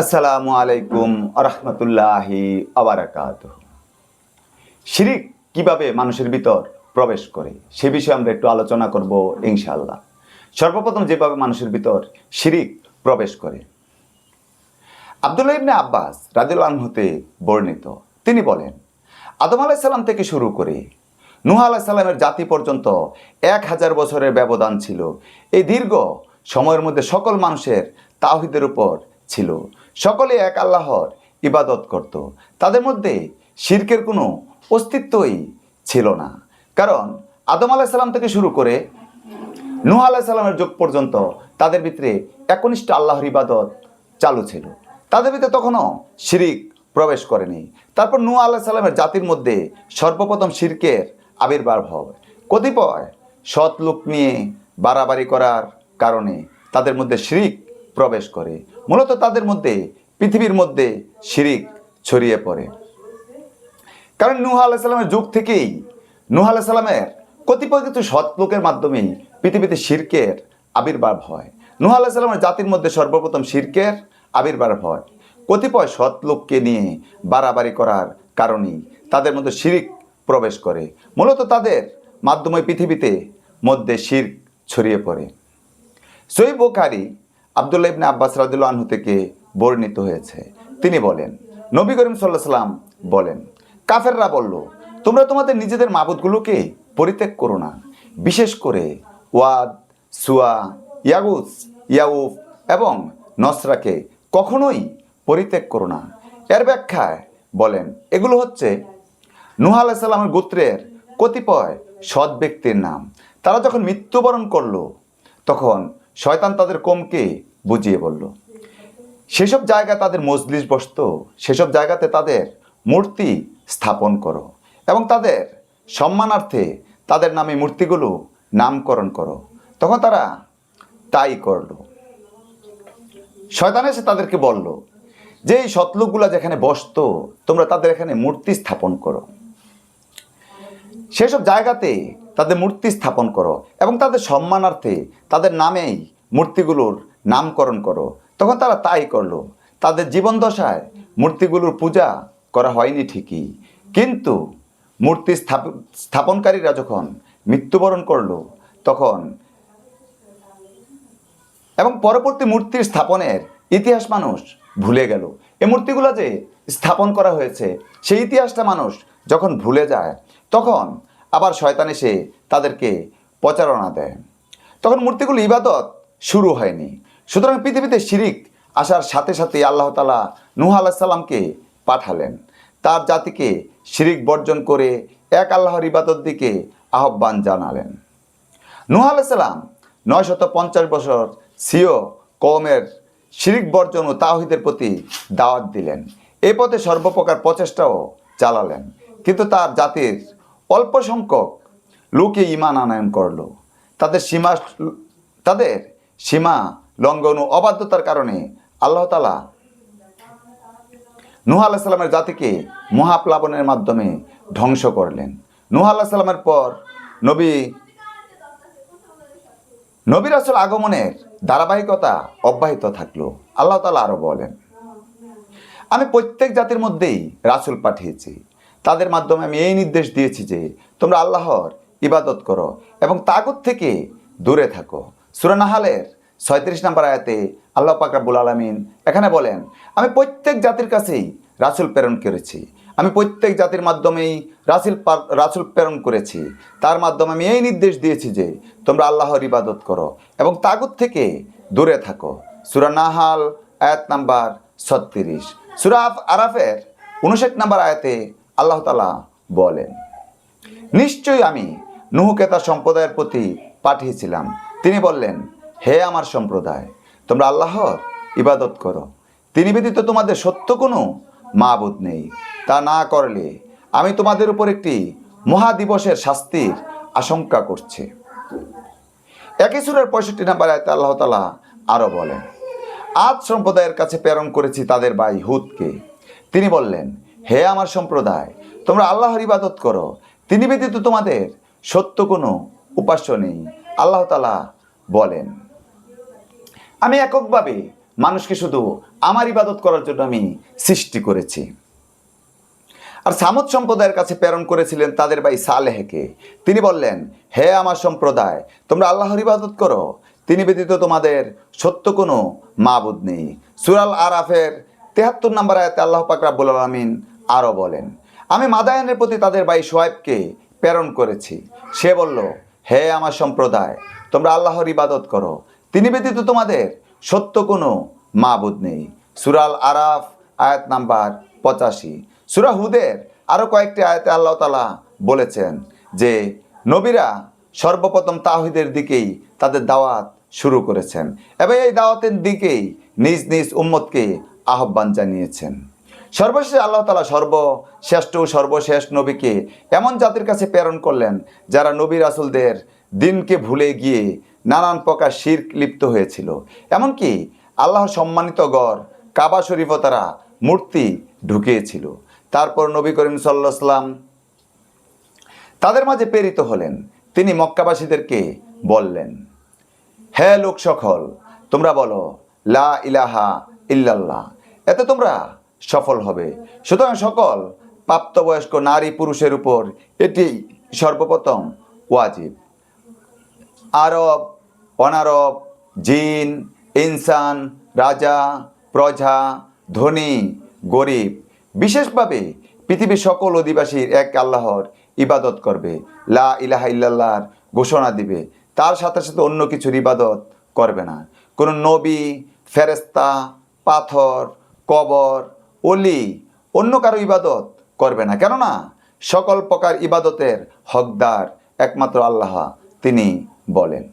আসসালামু আলাইকুম আরহামতুল্লাহি আবরাকাত শিরিক কীভাবে মানুষের ভিতর প্রবেশ করে, সে বিষয়ে আমরা একটু আলোচনা করব ইনশাআল্লাহ। সর্বপ্রথম যেভাবে মানুষের ভিতর শিরিক প্রবেশ করে, আবদুল্লাহ ইবনে আব্বাস রাদিউল্লাহ হতে বর্ণিত। তিনি বলেন, আদম আলাইসাল্লাম থেকে শুরু করে নুহ আলাইসাল্লামের জাতি পর্যন্ত এক হাজার বছরের ব্যবধান ছিল। এই দীর্ঘ সময়ের মধ্যে সকল মানুষের তাহিদের উপর ছিল। সকলে এক আল্লাহর ইবাদত করত। তাদের মধ্যে শিরকের কোনো অস্তিত্বই ছিল না। কারণ আদম আলাইসাল্লাম থেকে শুরু করে নুহ আলাইসাল্লামের যুগ পর্যন্ত তাদের ভিতরে একনিষ্ঠ আল্লাহর ইবাদত চালু ছিল। তাদের ভিতরে তখনও শিরিক প্রবেশ করেনি। তারপর নুয়া আল্লাহ সাল্লামের জাতির মধ্যে সর্বপ্রথম শিরকের আবির্ভাব হয়। কতিপয় সৎ লোক নিয়ে বাড়াবাড়ি করার কারণে তাদের মধ্যে শিরিক প্রবেশ করে। মূলত তাদের মধ্যে, পৃথিবীর মধ্যে শিরিক ছড়িয়ে পড়ে। কারণ নুহ আল্লাহ সাল্লামের যুগ থেকেই, নুহ আল্লাহ সাল্লামের কতিপয় কিছু সৎ লোকের মাধ্যমেই পৃথিবীতে শিরকের আবির্ভাব হয়। নুহ আল্লাহ সাল্লামের জাতির মধ্যে সর্বপ্রথম শিরকের আবির্ভাব হয়। কতিপয় সৎ লোককে নিয়ে বাড়াবাড়ি করার কারণেই তাদের মধ্যে শিরিক প্রবেশ করে। মূলত তাদের মাধ্যমে পৃথিবীতে মধ্যে শির ছড়িয়ে পড়ে। সই বোখারি আবদুল্লাহ ইবনে আব্বাস রাদুল্লাহ আনহু থেকে বর্ণিত হয়েছে। তিনি বলেন, নবী করিম সাল্লাহ সাল্লাম বলেন, কাফেররা বলল, তোমরা তোমাদের নিজেদের মাবুদগুলোকে পরিত্যাগ করো না। বিশেষ করে ওয়াদ, সুয়া, ইয়াগুস, ইয়াউফ এবং নসরাকে কখনোই পরিত্যাগ করো না। এর ব্যাখ্যায় বলেন, এগুলো হচ্ছে নুহ আলাইসাল্লামের গোত্রের কতিপয় সৎ ব্যক্তির নাম। তারা যখন মৃত্যুবরণ করল, তখন শয়তান তাদের কমকে বুঝিয়ে বলল, সেসব জায়গায় তাদের মজলিস বসত, সেসব জায়গাতে তাদের মূর্তি স্থাপন করো এবং তাদের সম্মানার্থে তাদের নামে মূর্তিগুলো নামকরণ করো। তখন তারা তাই করল। শয়তান এসে তাদেরকে বলল যে এই সতলোকগুলা যেখানে বসতো, তোমরা তাদের এখানে মূর্তি স্থাপন করো। সেসব জায়গাতে তাদের মূর্তি স্থাপন করো এবং তাদের সম্মানার্থে তাদের নামেই মূর্তিগুলোর নামকরণ করো। তখন তারা তাই করল। তাদের জীবন দশায় মূর্তিগুলোর পূজা করা হয়নি ঠিকই। কিন্তু মূর্তি স্থাপ- স্থাপনকারীরা যখন মৃত্যুবরণ করল, তখন এবং পরবর্তী মূর্তির স্থাপনের ইতিহাস মানুষ ভুলে গেল। এই মূর্তিগুলো যে স্থাপন করা হয়েছে, সেই ইতিহাসটা মানুষ যখন ভুলে যায়, তখন আবার শয়তান এসে তাদেরকে প্রচারণা দেয়। তখন মূর্তিগুলো ইবাদত শুরু হয়নি। সুতরাং পৃথিবীতে শিরিক আসার সাথে সাথে আল্লাহ তালা নুহ আলাহিসাল্লামকে পাঠালেন। তার জাতিকে শিরিক বর্জন করে এক আল্লাহর ইবাদত দিকে আহ্বান জানালেন। নুহ আলাইসাল্লাম নয় শত পঞ্চাশ বছর সিও কওমের শিরিক বর্জন ও তাহিদের প্রতি দাওয়াত দিলেন। এ পথে সর্বপ্রকার প্রচেষ্টাও চালালেন। কিন্তু তার জাতির অল্প সংখ্যক লোকে ইমান আনয়ন করল। তাদের সীমা তাদের সীমা লঙ্ঘন ও অবাধ্যতার কারণে আল্লাহ তালা নুহ আল্লাহ সাল্লামের জাতিকে মহাপ্লাবনের মাধ্যমে ধ্বংস করলেন। নুহ আল্লাহ সাল্লামের পর নবী নবী রাসুল আগমনের ধারাবাহিকতা অব্যাহত থাকল। আল্লাহ তালা আরও বলেন, আমি প্রত্যেক জাতির মধ্যেই রাসুল পাঠিয়েছি। তাদের মাধ্যমে আমি এই নির্দেশ দিয়েছি যে তোমরা আল্লাহর ইবাদত করো এবং তাগুত থেকে দূরে থাকো। সুরানাহালের ছয়ত্রিশ নম্বর আয়াতে আল্লাহ পাকাবুল আলমিন এখানে বলেন, আমি প্রত্যেক জাতির কাছেই রাসুল প্রেরণ করেছি। আমি প্রত্যেক জাতির মাধ্যমেই রাসুল রাসুল প্রেরণ করেছি। তার মাধ্যমে আমি এই নির্দেশ দিয়েছি যে তোমরা আল্লাহর ইবাদত করো এবং তাগুত থেকে দূরে থাকো। সুরা নাহাল আয়াত নাম্বার ছত্রিশ। সুরা আরাফের উনষাট নাম্বার আয়াতে আল্লাহ তালা বলেন, নিশ্চয়ই আমি নুহুকে তার সম্প্রদায়ের প্রতি পাঠিয়েছিলাম। তিনি বললেন, হে আমার সম্প্রদায়, তোমরা আল্লাহর ইবাদত করো। তিনি ব্যতীত তোমাদের সত্য কোনো মাবুদ নেই। তা না করলে আমি তোমাদের উপর একটি মহাদিবসের শাস্তির আশঙ্কা করছি। একই সুরের পঁয়ষট্টি নাম্বার আয়তে আল্লাহ তালা আরও বলেন, আজ সম্প্রদায়ের কাছে প্রেরণ করেছি তাদের ভাই হুদকে। তিনি বললেন হে আমার সম্প্রদায়, তোমরা আল্লাহর ইবাদত করো। তিনি ব্যতীত তোমাদের সত্য কোনো উপাস্য নেই। আল্লাহ তালা বলেন, আমি এককভাবে মানুষকে শুধু আমার ইবাদত করার জন্য আমি সৃষ্টি করেছি। আর সামুদ সম্প্রদায়ের কাছে প্রেরণ করেছিলেন তাদের ভাই সালেহকে। তিনি বললেন, হে আমার সম্প্রদায়, তোমরা আল্লাহর ইবাদত করো। তিনি ব্যতীত তোমাদের সত্য কোনো মাবুদ নেই। সুরাল আরাফের তেহাত্তর নম্বর আয়াতে আল্লাহ পাক রাব্বুল আলামিন আরও বলেন, আমি মাদায়ানের প্রতি তাদের ভাই সোয়েবকে প্রেরণ করেছি। সে বলল, হে আমার সম্প্রদায়, তোমরা আল্লাহর ইবাদত করো। তিনি ব্যতীত তোমাদের সত্য কোনো মাবুদ নেই। সুরাল আরাফ, আয়াত নাম্বার পঁচাশি। সুরা হুদের আরও কয়েকটি আয়াতে আল্লাহ তালা বলেছেন যে, নবীরা সর্বপ্রথম তাহিদের দিকেই তাদের দাওয়াত শুরু করেছেন। এবং এই দাওয়াতের দিকেই নিজ নিজ উম্মতকে আহ্বান জানিয়েছেন। সর্বশেষে আল্লাহ তালা সর্বশ্রেষ্ঠ সর্বশেষ নবীকে এমন জাতির কাছে প্রেরণ করলেন যারা নবী রাসুলদের দিনকে ভুলে গিয়ে নানান প্রকার শির লিপ্ত হয়েছিল। এমনকি আল্লাহ সম্মানিত গড় কাবা শরীফও তারা মূর্তি ঢুকিয়েছিল। তারপর নবী করিম সাল্লাম তাদের মাঝে প্রেরিত হলেন। তিনি মক্কাবাসীদেরকে বললেন হ্যাঁ লোক সকল তোমরা বলো, লা ইলাহা ইল্লাল্লাহ। এতে তোমরা সফল হবে। সুতরাং সকল প্রাপ্তবয়স্ক নারী পুরুষের উপর এটি সর্বপ্রথম ওয়াজিব। আরব, অনারব, জিন, ইনসান, রাজা, প্রজা, ধনী, গরিব, বিশেষভাবে পৃথিবীর সকল অধিবাসীর এক আল্লাহর ইবাদত করবে। লা ইলাহা ইল্লাল্লাহর ঘোষণা দিবে। তার সাথে সাথে অন্য কিছুর ইবাদত করবে না। কোনো নবী ফেরেস্তা পাথর কবর অলি অন্য কারও ইবাদত করবে না। কেননা সকল প্রকার ইবাদতের হকদার একমাত্র আল্লাহ তিনি বলেন।